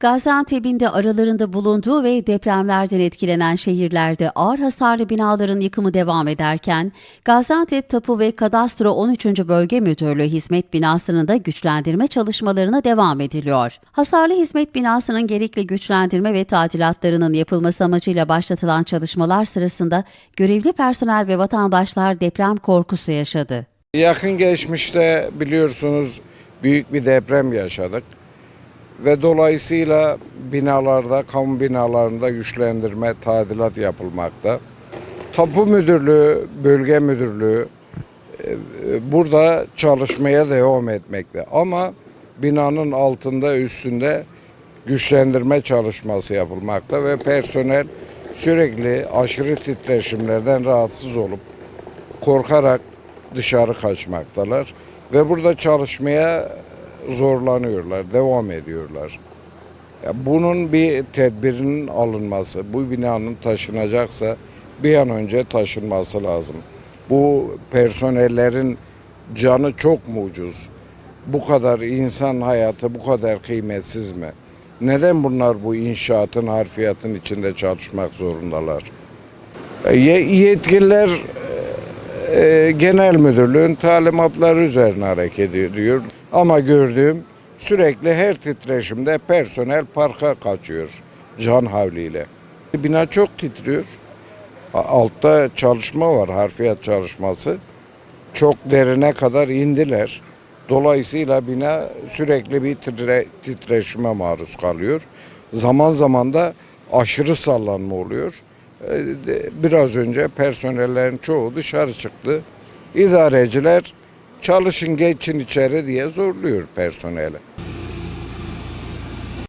Gaziantep'in de aralarında bulunduğu ve depremlerden etkilenen şehirlerde ağır hasarlı binaların yıkımı devam ederken, Gaziantep Tapu ve Kadastro 13. Bölge Müdürlüğü hizmet binasının da güçlendirme çalışmalarına devam ediliyor. Hasarlı hizmet binasının gerekli güçlendirme ve tadilatlarının yapılması amacıyla başlatılan çalışmalar sırasında görevli personel ve vatandaşlar deprem korkusu yaşadı. Yakın geçmişte biliyorsunuz büyük bir deprem yaşadık ve dolayısıyla binalarda, kamu binalarında güçlendirme, tadilat yapılmakta. Tapu Müdürlüğü, Bölge Müdürlüğü e, burada çalışmaya devam etmekte. Ama binanın altında, üstünde güçlendirme çalışması yapılmakta ve personel sürekli aşırı titreşimlerden rahatsız olup korkarak dışarı kaçmaktalar ve burada çalışmaya zorlanıyorlar, devam ediyorlar. Ya bunun bir tedbirinin alınması, bu binanın taşınacaksa bir an önce taşınması lazım. Bu personellerin canı çok mu ucuz? Bu kadar insan hayatı bu kadar kıymetsiz mi? Neden bunlar bu inşaatın, harfiyatın içinde çalışmak zorundalar? Ye- Yetkililer e, genel müdürlüğün talimatları üzerine hareket ediyor. Ama gördüğüm sürekli her titreşimde personel parka kaçıyor can havliyle. Bina çok titriyor. Altta çalışma var, harfiyat çalışması. Çok derine kadar indiler. Dolayısıyla bina sürekli bir titre, titreşime maruz kalıyor. Zaman zaman da aşırı sallanma oluyor. Ee, Biraz önce personellerin çoğu dışarı çıktı. İdareciler çalışın geçin içeri diye zorluyor personeli.